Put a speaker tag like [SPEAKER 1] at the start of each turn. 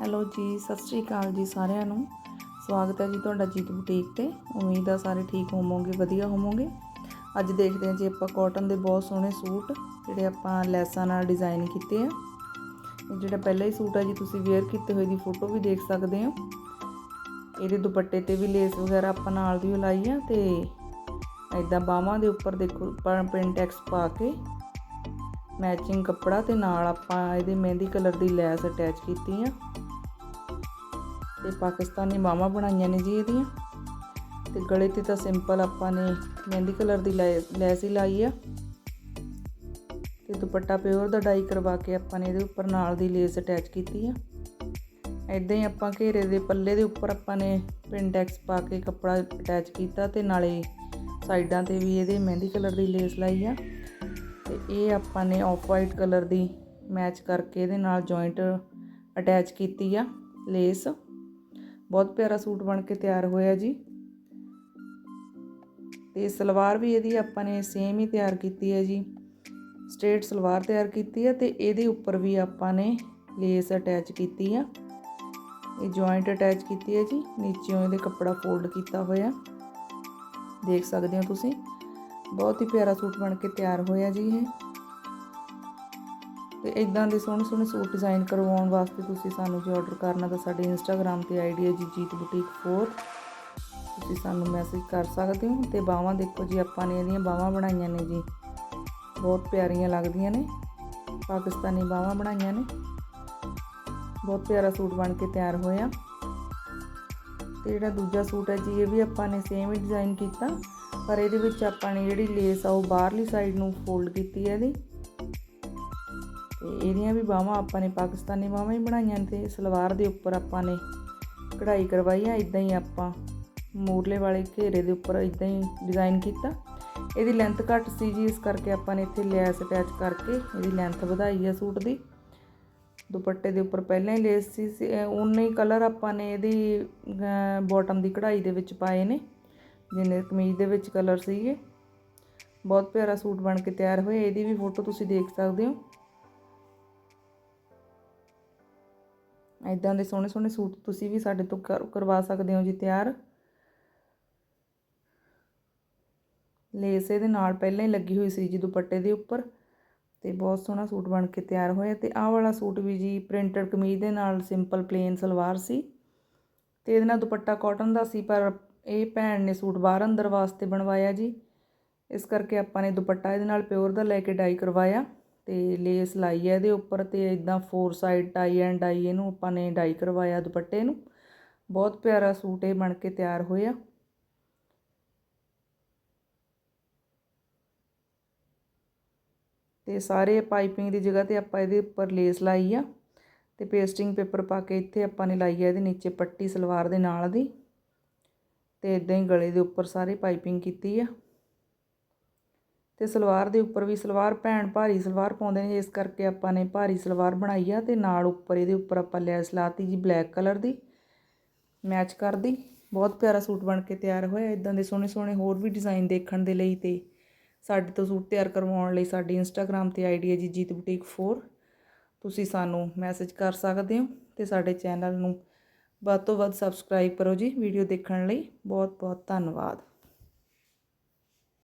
[SPEAKER 1] Hello ਜੀ, ਸਤਿ ਸ਼੍ਰੀ ਅਕਾਲ ਜੀ ਸਾਰਿਆਂ ਨੂੰ। ਸਵਾਗਤ ਹੈ ਜੀ ਤੁਹਾਡਾ ਜੀਤ ਬੁਟੀਕ ਤੇ। ਉਮੀਦ ਆ ਸਾਰੇ ਠੀਕ ਹੋਵੋਗੇ, ਵਧੀਆ ਹੋਵੋਗੇ। ਅੱਜ ਦੇਖਦੇ ਹਾਂ ਜੀ ਆਪਾਂ ਕਾਟਨ ਦੇ ਬਹੁਤ ਸੋਹਣੇ ਸੂਟ, ਜਿਹੜੇ ਆਪਾਂ ਲੈਸਾਂ ਨਾਲ ਡਿਜ਼ਾਈਨ ਕੀਤੇ ਆ। ਇਹ ਜਿਹੜਾ ਪਹਿਲਾ ਹੀ ਸੂਟ ਹੈ ਜੀ, ਤੁਸੀਂ ਵੇਅਰ ਕੀਤੇ ਹੋਏ ਦੀ ਫੋਟੋ ਵੀ ਦੇਖ ਸਕਦੇ ਹੋ। ਇਹਦੇ ਦੁਪੱਟੇ ਤੇ ਵੀ ਲੇਸ ਵਗੈਰਾ ਆਪਾਂ ਨਾਲ ਦੀ ਲਾਈ ਆ ਤੇ ਐਦਾਂ ਬਾਹਾਂ ਦੇ ਉੱਪਰ ਦੇਖੋ ਪ੍ਰਿੰਟੈਕਸ ਪਾ ਕੇ ਮੈਚਿੰਗ ਕੱਪੜਾ ਤੇ ਨਾਲ ਆਪਾਂ ਇਹਦੇ ਮਹਿੰਦੀ ਕਲਰ ਦੀ ਲੈਸ ਅਟੈਚ ਕੀਤੀ ਆ। ਤੇ ਪਾਕਿਸਤਾਨੀ ਬਾਹਾਂ ਬਣਾਈਆਂ ਨੇ ਜੀ ਇਹਦੀਆਂ। ਤੇ ਗਲੇ ਤੇ ਤਾਂ ਸਿੰਪਲ ਆਪਾਂ ਨੇ ਮਹਿੰਦੀ ਕਲਰ ਦੀ ਲੈਸ ਹੀ ਲਾਈ ਆ। ਤੇ ਦੁਪੱਟਾ ਪਿਓਰ ਦਾ ਡਾਈ ਕਰਵਾ ਕੇ ਆਪਾਂ ਨੇ ਇਹਦੇ ਉੱਪਰ ਨਾਲ ਦੀ ਲੇਸ ਅਟੈਚ ਕੀਤੀ ਆ। ਐਦਾਂ ਹੀ ਆਪਾਂ ਘੇਰੇ ਦੇ ਪੱਲੇ ਦੇ ਉੱਪਰ ਆਪਾਂ ਨੇ ਪਿੰਡੈਕਸ ਪਾ ਕੇ ਕੱਪੜਾ ਅਟੈਚ ਕੀਤਾ ਤੇ ਨਾਲੇ ਸਾਈਡਾਂ ਤੇ ਵੀ ਇਹਦੇ ਮਹਿੰਦੀ ਕਲਰ ਦੀ ਲੇਸ ਲਾਈ ਆ। ਤੇ ਇਹ ਆਪਾਂ ਨੇ ਆਫ ਵਾਈਟ ਕਲਰ ਦੀ ਮੈਚ ਕਰਕੇ ਇਹਦੇ ਨਾਲ ਜੁਆਇੰਟ ਅਟੈਚ ਕੀਤੀ ਆ ਲੇਸ ਬਹੁਤ ਪਿਆਰਾ ਸੂਟ ਬਣ ਕੇ ਤਿਆਰ ਹੋਇਆ ਜੀ। ਤੇ ਸਲਵਾਰ ਵੀ ਇਹਦੀ ਆਪਾਂ ਨੇ ਸੇਮ ਹੀ ਤਿਆਰ ਕੀਤੀ ਹੈ ਜੀ। ਸਟ੍ਰੇਟ ਸਲਵਾਰ ਤਿਆਰ ਕੀਤੀ ਹੈ ਤੇ ਇਹਦੇ ਉੱਪਰ ਵੀ ਆਪਾਂ ਨੇ ਲੇਸ ਅਟੈਚ ਕੀਤੀ ਆ। ਇਹ ਜੁਆਇੰਟ ਅਟੈਚ ਕੀਤੀ ਹੈ ਜੀ ਨੀਚੇੋਂ ਇਹਦੇ ਕੱਪੜਾ ਫੋਲਡ ਕੀਤਾ ਹੋਇਆ। ਦੇਖ ਸਕਦੇ ਹੋ ਤੁਸੀਂ। ਬਹੁਤ ਹੀ ਪਿਆਰਾ ਸੂਟ ਬਣ ਕੇ ਤਿਆਰ ਹੋਇਆ ਜੀ ਇਹ। ਤੇ ਇਦਾਂ ਦੇ ਸੋਹਣੇ ਸੋਹਣੇ ਸੂਟ ਡਿਜ਼ਾਈਨ ਕਰਵਾਉਣ ਵਾਸਤੇ ਤੁਸੀਂ ਸਾਨੂੰ ਜੇ ਆਰਡਰ ਕਰਨਾ ਤਾਂ ਸਾਡੇ ਇੰਸਟਾਗ੍ਰam ਤੇ ਆਈਡੀ ਹੈ ਜੀ ਜੀਤ ਬੁਟੀਕ 4 ਤੁਸੀਂ ਸਾਨੂੰ ਮੈਸੇਜ ਕਰ ਸਕਦੇ ਹੋ ਤੇ ਬਾਹਾਂ ਦੇਖੋ ਜੀ ਆਪਾਂ ਨੇ ਇਹਦੀਆਂ ਬਾਹਾਂ ਬਣਾਈਆਂ ਨੇ ਜੀ। ਬਹੁਤ ਪਿਆਰੀਆਂ ਲੱਗਦੀਆਂ ਨੇ, ਪਾਕਿਸਤਾਨੀ ਬਾਹਾਂ ਬਣਾਈਆਂ ਨੇ। ਬਹੁਤ ਪਿਆਰਾ ਸੂਟ ਬਣ ਕੇ ਤਿਆਰ ਹੋਇਆ। ਤੇ ਜਿਹੜਾ ਦੂਜਾ ਸੂਟ ਹੈ ਜੀ, ਇਹ ਵੀ ਆਪਾਂ ਨੇ ਸੇਮ ਹੀ ਡਿਜ਼ਾਈਨ ਕੀਤਾ। ਪਰ ਇਹਦੇ ਵਿੱਚ ਆਪਾਂ ਨੇ ਜਿਹੜੀ ਲੇਸ ਆ ਉਹ ਬਾਹਰਲੀ ਸਾਈਡ ਨੂੰ ਫੋਲਡ ਕੀਤੀ ਹੈ ਇਹਦੀ। ਤੇ ਇਹਦੀਆਂ ਵੀ ਬਾਹਾਂ ਆਪਾਂ ਨੇ ਪਾਕਿਸਤਾਨੀ ਬਾਹਾਂ ਹੀ ਬਣਾਈਆਂ ਤੇ ਸਲਵਾਰ ਦੇ ਉੱਪਰ ਆਪਾਂ ਨੇ ਕਢਾਈ ਕਰਵਾਈ ਆ ਇਦਾਂ ਹੀ ਆਪਾਂ ਮੂਰਲੇ ਵਾਲੇ ਘੇਰੇ ਦੇ ਉੱਪਰ ਇਦਾਂ ਹੀ ਡਿਜ਼ਾਈਨ ਕੀਤਾ। ਇਹਦੀ ਲੈਂਥ ਘੱਟ ਸੀ ਜੀ, ਇਸ ਕਰਕੇ ਆਪਾਂ ਨੇ ਇੱਥੇ ਲੈਸ ਅਟੈਚ ਕਰਕੇ ਇਹਦੀ ਲੈਂਥ ਵਧਾਈ ਆ ਸੂਟ ਦੀ। ਦੁਪੱਟੇ ਦੇ ਉੱਪਰ ਪਹਿਲਾਂ ਹੀ ਲੇਸ ਸੀ ਉਨੇ ਹੀ ਕਲਰ ਆਪਾਂ ਨੇ ਇਹਦੀ ਬਾਟਮ ਦੀ ਕਢਾਈ ਦੇ ਵਿੱਚ ਪਾਏ ਨੇ। ਜਿੰਨੇ ਕਮੀਜ਼ ਦੇ ਵਿੱਚ ਕਲਰ ਸੀਗੇ। ਬਹੁਤ ਪਿਆਰਾ ਸੂਟ ਬਣ ਕੇ ਤਿਆਰ ਹੋਇਆ ਇਹਦੀ ਵੀ ਫੋਟੋ ਤੁਸੀਂ ਦੇਖ ਸਕਦੇ ਹੋ। ਇਦਾਂ ਦੇ ਸੋਹਣੇ ਸੋਹਣੇ ਸੂਟ ਤੁਸੀਂ ਵੀ ਸਾਡੇ ਤੋਂ ਕਰਵਾ ਸਕਦੇ ਹੋ ਜੀ ਤਿਆਰ। ਲੇਸ ਇਹਦੇ ਨਾਲ ਪਹਿਲਾਂ ਹੀ ਲੱਗੀ ਹੋਈ ਸੀ ਜੀ ਦੁਪੱਟੇ ਦੇ ਉੱਪਰ। ਤੇ ਬਹੁਤ ਸੋਹਣਾ ਸੂਟ ਬਣ ਕੇ ਤਿਆਰ ਹੋਇਆ। ਤੇ ਆਹ ਵਾਲਾ ਸੂਟ ਵੀ ਜੀ ਪ੍ਰਿੰਟਡ ਕਮੀਜ਼ ਦੇ ਨਾਲ ਸਿੰਪਲ ਪਲੇਨ ਸਲਵਾਰ ਸੀ। ਤੇ ਇਹਦੇ ਨਾਲ ਦੁਪੱਟਾ ਕਾਟਨ ਦਾ ਸੀ ਪਰ ਇਹ ਭੈਣ ਨੇ ਸੂਟ ਬਾਹਰ ਅੰਦਰ ਵਾਸਤੇ ਬਣਵਾਇਆ ਜੀ। ਇਸ ਕਰਕੇ ਆਪਾਂ ਨੇ ਦੁਪੱਟਾ ਇਹਦੇ ਨਾਲ ਪਿਓਰ ਦਾ ਲੈ ਕੇ ਡਾਈ ਕਰਵਾਇਆ ਤੇ ਲੇਸ ਲਾਈ ਹੈ ਇਹਦੇ ਉੱਪਰ ਤੇ ਇਦਾਂ four side tie and dye ਇਹਨੂੰ ਆਪਾਂ ਨੇ ਡਾਈ ਕਰਵਾਇਆ ਦੁਪੱਟੇ ਨੂੰ। ਬਹੁਤ ਪਿਆਰਾ ਸੂਟ ਇਹ ਬਣ ਕੇ ਤਿਆਰ ਹੋਇਆ। ਤੇ ਸਾਰੇ ਪਾਈਪਿੰਗ ਦੀ ਜਗ੍ਹਾ ਤੇ ਆਪਾਂ ਇਹਦੇ ਉੱਪਰ ਲੇਸ ਲਾਈ ਆ ਤੇ ਪੇਸਟਿੰਗ ਪੇਪਰ ਪਾ ਕੇ ਇੱਥੇ ਆਪਾਂ ਨੇ ਲਾਈ ਆ ਇਹਦੇ ਨੀਚੇ ਪੱਟੀ ਸਲਵਾਰ ਦੇ ਨਾਲ ਦੀ। ਤੇ ਇਦਾਂ ਹੀ ਗਲੇ ਦੇ ਉੱਪਰ ਸਾਰੇ ਪਾਈਪਿੰਗ ਕੀਤੀ ਆ। ਤੇ ਸਲਵਾਰ ਦੇ ਉੱਪਰ ਵੀ ਸਲਵਾਰ, ਭੈਣ ਭਾਰੀ ਸਲਵਾਰ ਪਾਉਂਦੇ ਨੇ, ਇਸ ਕਰਕੇ ਆਪਾਂ ਨੇ ਭਾਰੀ ਸਲਵਾਰ ਬਣਾਈ ਆ ਤੇ ਨਾਲ ਉੱਪਰ ਇਹਦੇ ਉੱਪਰ ਆਪਾਂ ਲੈਸ ਲਾਤੀ ਜੀ ਬਲੈਕ ਕਲਰ ਦੀ, ਮੈਚ ਕਰਦੀ। ਬਹੁਤ ਪਿਆਰਾ ਸੂਟ ਬਣ ਕੇ ਤਿਆਰ ਹੋਇਆ ਇਦਾਂ ਦੇ ਸੋਹਣੇ ਸੋਹਣੇ ਹੋਰ ਵੀ ਡਿਜ਼ਾਈਨ ਦੇਖਣ ਦੇ ਲਈ ਤੇ ਸਾਡੇ ਤੋਂ ਸੂਟ ਤਿਆਰ ਕਰਵਾਉਣ ਲਈ ਸਾਡੀ ਇੰਸਟਾਗ੍ਰam ਤੇ ਆਈਡੀ ਹੈ ਜੀ ਜੀਤ ਬੁਟੀਕ 4 ਤੁਸੀਂ ਸਾਨੂੰ ਮੈਸੇਜ ਕਰ ਸਕਦੇ ਹੋ ਤੇ ਸਾਡੇ ਚੈਨਲ ਨੂੰ ਵੱਧ ਤੋਂ ਵੱਧ ਸਬਸਕ੍ਰਾਈਬ ਕਰੋ ਜੀ ਵੀਡੀਓ ਦੇਖਣ ਲਈ। ਬਹੁਤ ਬਹੁਤ ਧੰਨਵਾਦ।